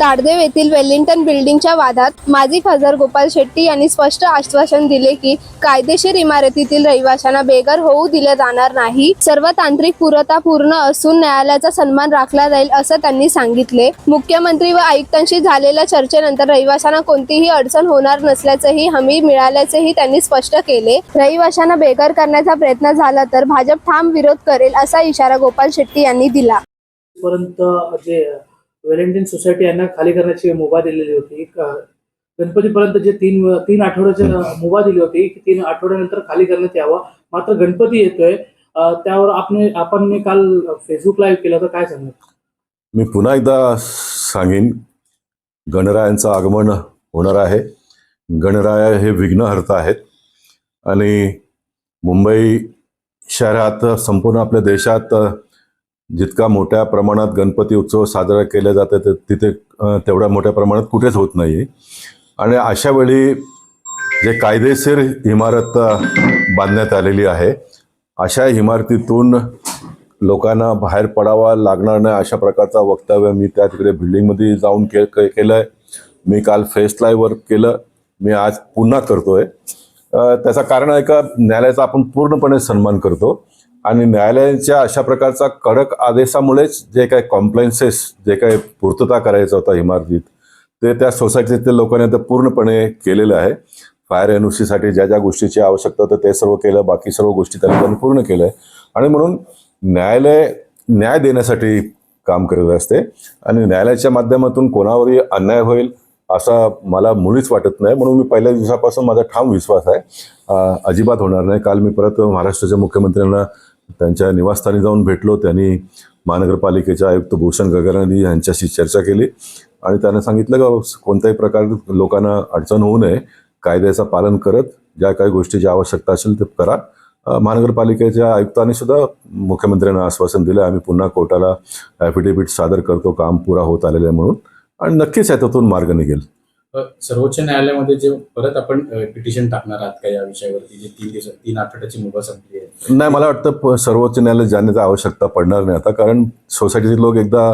ताडदेव येथील वेलिंग्टन बिल्डिंगच्या वादात माजी खासदार गोपाल शेट्टी यांनी स्पष्ट आश्वासन दिले की कायदेशीर इमारतीतील रहिवाशांना बेघर होऊ दिले जाणार नाही. सर्व तांत्रिक पुरवठा पूर्ण असून न्यायालयाचा सन्मान राखला जाईल असं त्यांनी सांगितले. मुख्यमंत्री व आयुक्तांशी झालेल्या चर्चेनंतर रहिवाशांना कोणतीही अडचण होणार नसल्याचंही हमी मिळाल्याचेही त्यांनी स्पष्ट केले. रहिवाशांना बेघर करण्याचा प्रयत्न झाला तर भाजप ठाम विरोध करेल असा इशारा गोपाल शेट्टी यांनी दिला. परंतु जे व्हॅलेंटाईन सोसायटी यांना खाली करण्याची मुभा दिलेली होती. गणपतीपर्यंत जे तीन तीन आठवड्याची मुभा दिली होती की तीन आठवड्यानंतर खाली करण्यात यावं. मात्र गणपती येतोय. त्यावर आपण आपण मी काल फेसबुक लाईव्ह केलं तर काय सांगणार मी पुन्हा एकदा सांगेन गणरायांचं आगमन होणार आहे. गणराय हे विघ्नहर्ता आहेत. आणि मुंबई शहरात संपूर्ण आपल्या देशात जितका मोठ्या प्रमाणात गणपती उत्सव साजरा केला जाते तर तिथे तेवढ्या मोठ्या प्रमाणात कुठेच होत नाही आणि अशा वेळी जे कायदेशीर इमारत बांधण्यात आलेली आहे अशा इमारतीतून लोकांना बाहेर पडावा लागणार नाही अशा प्रकारचा वक्तव्य मी त्या तिकडे बिल्डिंगमध्ये जाऊन के के- केलं आहे मी काल फेस लाईव्हवर केलं. मी आज पुन्हा करतोय. आहे त्याचं कारण आहे का? न्यायालयाचा आपण पूर्णपणे सन्मान करतो. आणि न्यायालयाच्या अशा प्रकारचा कडक आदेशामुळेच जे काही कॉम्प्लायन्सेस जे काही पूर्तता करायचा होता इमारतीत ते त्या सोसायटीतील लोकांनी आता पूर्णपणे केलेलं आहे. फायर एनसाठी ज्या ज्या गोष्टीची आवश्यकता होतं ते सर्व केलं बाकी सर्व गोष्टी त्या लोकांनी पूर्ण केलं आहे आणि म्हणून न्यायालय न्याय देण्यासाठी काम करत असते. आणि न्यायालयाच्या माध्यमातून कोणावरही अन्याय होईल असा मला मुळीच वाटत नाही. म्हणून मी पहिल्या दिवसापासून माझा ठाम विश्वास आहे. अजिबात होणार नाही. काल मी परत महाराष्ट्राच्या मुख्यमंत्र्यांना त्यांच्या निवासस्थानी जाऊन भेटलो. त्यांनी महानगरपालिकेचे आयुक्त भूषण गगरानी यांच्याशी चर्चा केली. आणि त्यांना सांगितलं का कोणत्याही प्रकारे लोकांना अडचण होऊ नये. कायद्याचं पालन करत ज्या काही गोष्टीची आवश्यकता असेल ते करा. महानगरपालिकेच्या आयुक्तांनी सुद्धा मुख्यमंत्र्यांना आश्वासन दिलं. आम्ही पुन्हा कोर्टाला ॲफिडेव्हिट सादर करतो. काम पुरा होत आलेलं आहे म्हणून. आणि नक्कीच याच्यातून मार्ग निघेल. सर्वोच्च न्यायालयामध्ये जे परत आपण पिटिशन टाकणार आहात का या विषयावरती जे तीन दिवस तीन आठवड्याची मुभा संपली आहे? नाही मला वाटतं सर्वोच्च न्यायालय जाण्याची आवश्यकता पडणार नाही आता कारण सोसायटीचे लोक एकदा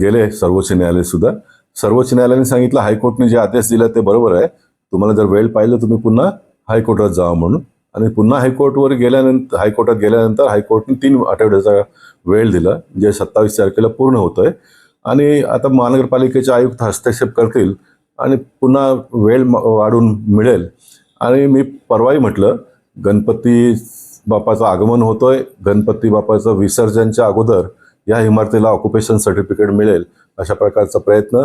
गेले सर्वोच्च न्यायालय सुद्धा. सर्वोच्च न्यायालयाने सांगितलं हायकोर्टने जे आदेश दिला ते बरोबर आहे. तुम्हाला जर वेळ पाहिजे तुम्ही पुन्हा हायकोर्टात जावा म्हणून. आणि पुन्हा हायकोर्टवर गेल्यानंतर हायकोर्टात गेल्यानंतर हायकोर्टने तीन आठवड्याचा वेळ दिला जे सत्तावीस तारखेला पूर्ण होतोय. आणि आता महानगरपालिकेचे आयुक्त हस्तक्षेप करतील आणि पुन्हा वेळ म- वाढून मिळेल. आणि मी परवाही म्हटलं गणपती बापाचं आगमन होतोय. गणपती बापाचं विसर्जनच्या अगोदर या इमारतीला ऑक्युपेशन सर्टिफिकेट मिळेल अशा प्रकारचा प्रयत्न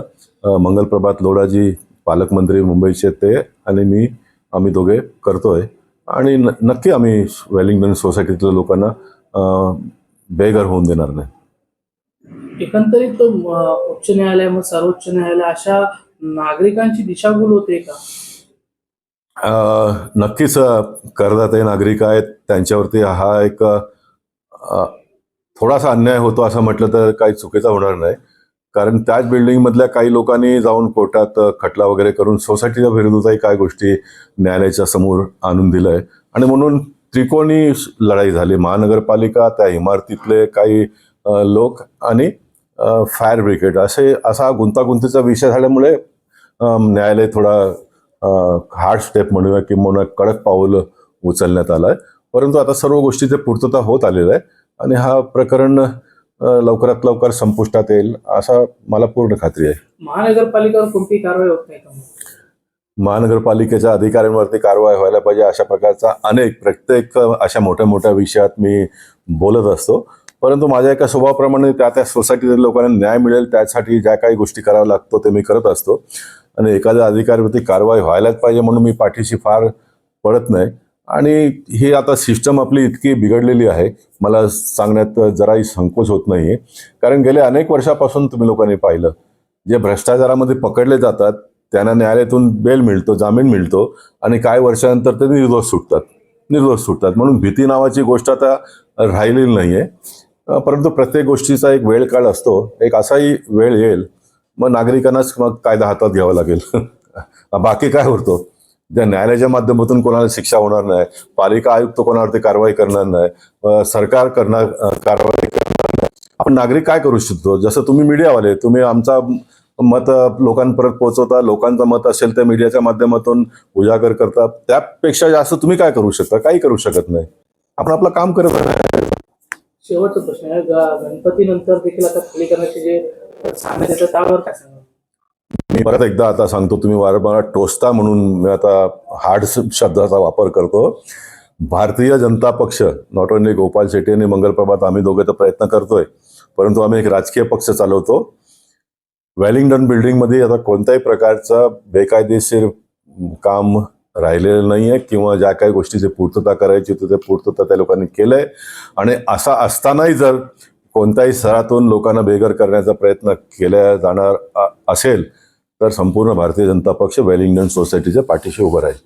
मंगलप्रभात लोढाजी पालकमंत्री मुंबईचे ते आणि मी आम्ही दोघे करतोय. आणि न नक्की आम्ही वेलिंग्टन सोसायटीतल्या लोकांना बेघर होऊन देणार नाही. एकंदरीत उच्च न्यायालय मग सर्वोच्च न्यायालय अशा नागरिकांची दिशाभूल होते का? नक्कीच करदाते नागरिक आहेत. त्यांच्यावरती हा एक थोडासा अन्याय होतो असं म्हटलं तर काही चुकीचा होणार नाही. कारण त्याच बिल्डिंगमधल्या काही लोकांनी जाऊन कोर्टात खटला वगैरे करून सोसायटीच्या विरुद्धही काही गोष्टी न्यायालयाच्या समोर आणून दिलंय. आणि म्हणून त्रिकोणी लढाई झाली. महानगरपालिका त्या इमारतीतले काही लोक आणि फायर ब्रिगेड असे असा गुंतागुंतीचा विषय झाल्यामुळे न्यायालय थोडा हार्ड स्टेप म्हणूया किंवा कडक पाऊल उचलण्यात आलं आहे परंतु आता सर्व गोष्टीचे पूर्तता होत आलेलं आहे आणि हा प्रकरण लवकरात लवकर संपुष्टात येईल असा मला पूर्ण खात्री आहे. महानगरपालिकेवर कोणतीही कारवाई होत नाही? महानगरपालिकेच्या अधिकाऱ्यांवरती कारवाई व्हायला पाहिजे अशा प्रकारचा अनेक प्रत्येक अशा मोठ्या मोठ्या विषयात मी बोलत असतो. परंतु माझ्या एका स्वभावाप्रमाणे त्या त्या सोसायटीतील लोकांना न्याय मिळेल त्यासाठी ज्या काही गोष्टी कराव्या लागतो ते मी करत असतो. आणि एखाद्या अधिकाऱ्यावरती कारवाई व्हायलाच पाहिजे म्हणून मी पाठीशी फार पडत नाही. आणि ही आता सिस्टम आपली इतकी बिघडलेली आहे मला सांगण्यात जराही संकोच होत नाही कारण गेल्या अनेक वर्षापासून तुम्ही लोकांनी पाहिलं जे भ्रष्टाचारामध्ये पकडले जातात त्यांना न्यायालयातून बेल मिळतो जामीन मिळतो आणि काही वर्षानंतर ते निर्दोष सुटतात. निर्दोष सुटतात. म्हणून भीती नावाची गोष्ट आता राहिलेली नाही आहे परंतु प्रत्येक गोष्टीचा एक वेळ काळ असतो. एक असाही वेळ येईल मग नागरिकांनाच मग कायदा हातात घ्यावा लागेल. बाकी काय होतो? ज्या न्यायालयाच्या माध्यमातून कोणाला शिक्षा होणार नाही पालिका आयुक्त कोणावरती कारवाई करणार नाही सरकार करणार कारवाई करणार नाही. आपण नागरिक काय करू शकतो? जसं तुम्ही मीडियावाले तुम्ही आमचा मत लोकांपर्यंत पोहोचवता लोकांचं मत असेल तर मीडियाच्या माध्यमातून उजागर करतात त्यापेक्षा जास्त तुम्ही काय करू शकता? काही करू शकत नाही. आपण आपलं काम करत आहे शेवटचा प्रश्न आहे. गणपती नंतर देखील आता खाली करण्याचे जे सांगण्यात येतं त्यावर काय सांगा मी परत एकदा आता सांगतो तुम्ही वारंवार टोचता म्हणून मी आता हार्ड शब्दाचा वापर करतो. भारतीय जनता पक्ष नॉट ओनली गोपाल शेट्टी आणि मंगलप्रभात आम्ही दोघे तर प्रयत्न करतोय परंतु आम्ही एक राजकीय पक्ष चालवतो. वेलिंग्टन बिल्डिंगमध्ये आता कोणत्याही प्रकारचं बेकायदेशीर काम राहिलेलं नाही आहे किंवा ज्या काही गोष्टीची पूर्तता करायची होती ते पूर्तता त्या लोकांनी केलं आहे आणि असा असतानाही जर कोणत्याही स्तरातून लोकांना बेघर करण्याचा प्रयत्न केला जाणार असेल तर संपूर्ण भारतीय जनता पक्ष वेलिंग्टन सोसायटीच्या पाठीशी उभं राहील.